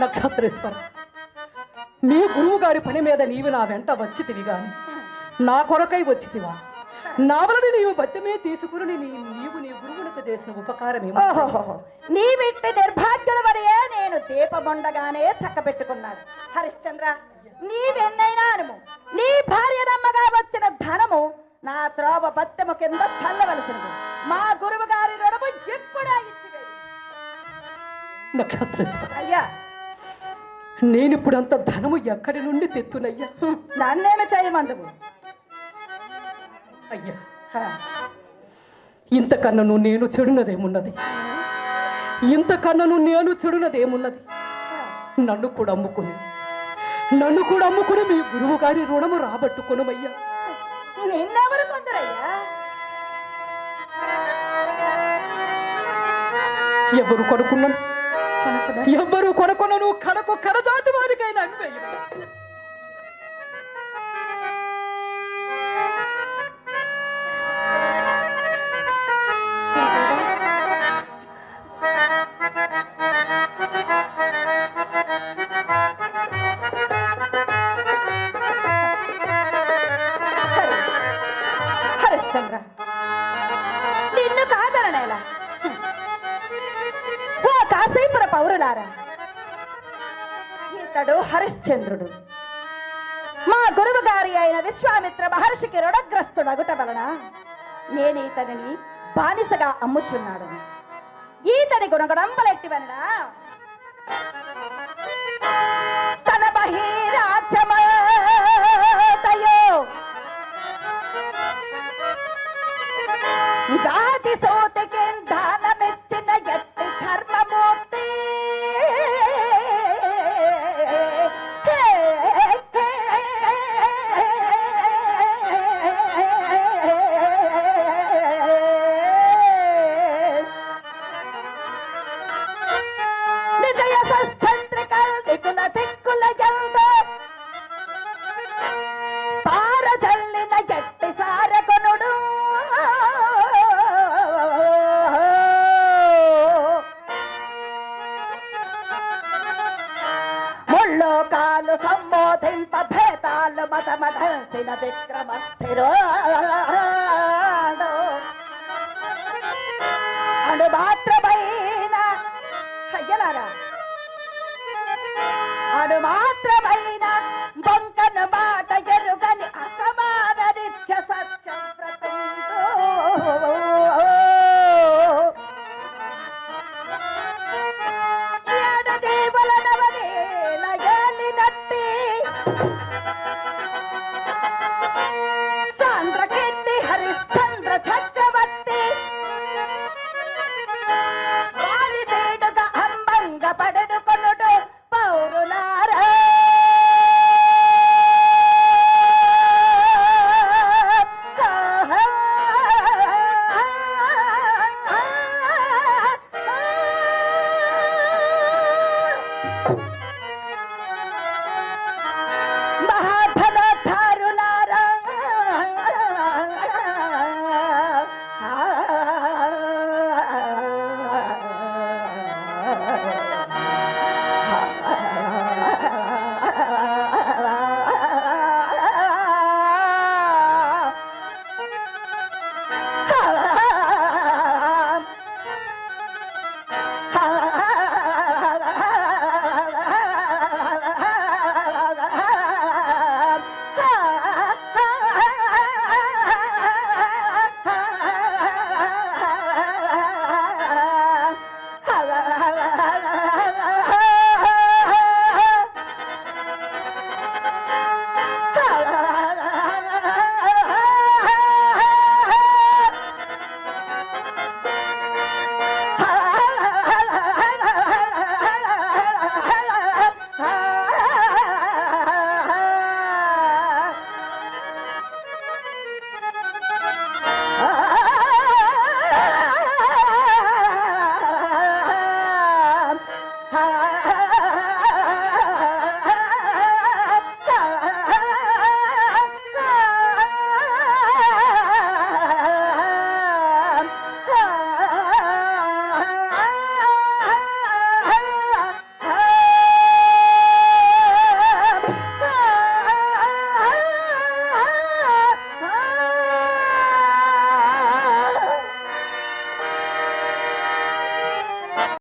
నక్షత్రేశ్వర నీ గురువు గారి పని మీద నీవు నా వెంట వచ్చితివి గాని నా కొరకై వచ్చితివా? నా వలన నీవు బద్దమే తీసుకుని నీవు నీ గురువులకు చేసిన ఉపకారం నీ విట్టి నిర్భాగ్యుల వరయే నేను దీపముండగానే చక్కబెట్టుకున్నాడు హరిశ్చంద్ర నీవెన్నైనా అనుము. నీ భార్యనమ్మగా వచ్చిన ధనము నా త్రోవ బత్తెము కింద చల్లవలసినది. మా గురువు గారి రుణము ఎప్పుడా ఇచ్చివేయి? నక్షత్రేశ్వర. అయ్యా నేనిప్పుడు అంత ధనము ఎక్కడి నుండి తెత్తునయ్యా? నన్నేమి చేయమందువు అయ్యా. ఇంతకన్నను నేను చెడునదేమున్నది? ఇంతకన్నను నేను చెడునదేమున్నది? నన్ను కూడా అమ్ముకుని నన్ను కూడా అమ్ముకుని మీ గురువు గారి రుణము రాబట్టుకునమయ్యా. నిన్నెవరు కొందరయ్యా? ఎవరు కొడుకున్నాను ఎవరు కొడుకునను కడకు కడదాటి కాశీపుర పౌరులారా ఇతడు హరిశ్చంద్రుడు. మా గురువు గారి అయిన విశ్వామిత్ర మహర్షికి రుణగ్రస్తుడగుట వలన నేను ఇతనిని బానిసగా అమ్ముచున్నాడు ఈతని గుణగుణంబలెట్టివనడా తన దిక్కుల పార చల్లిన గట్టి సారకొనుడు ముల్లోకాలు సంబోధింప భేదాలు మతమధల్చిన విక్రమస్థిరో. అను అడు మాత్రమైన బొంకను మాట high.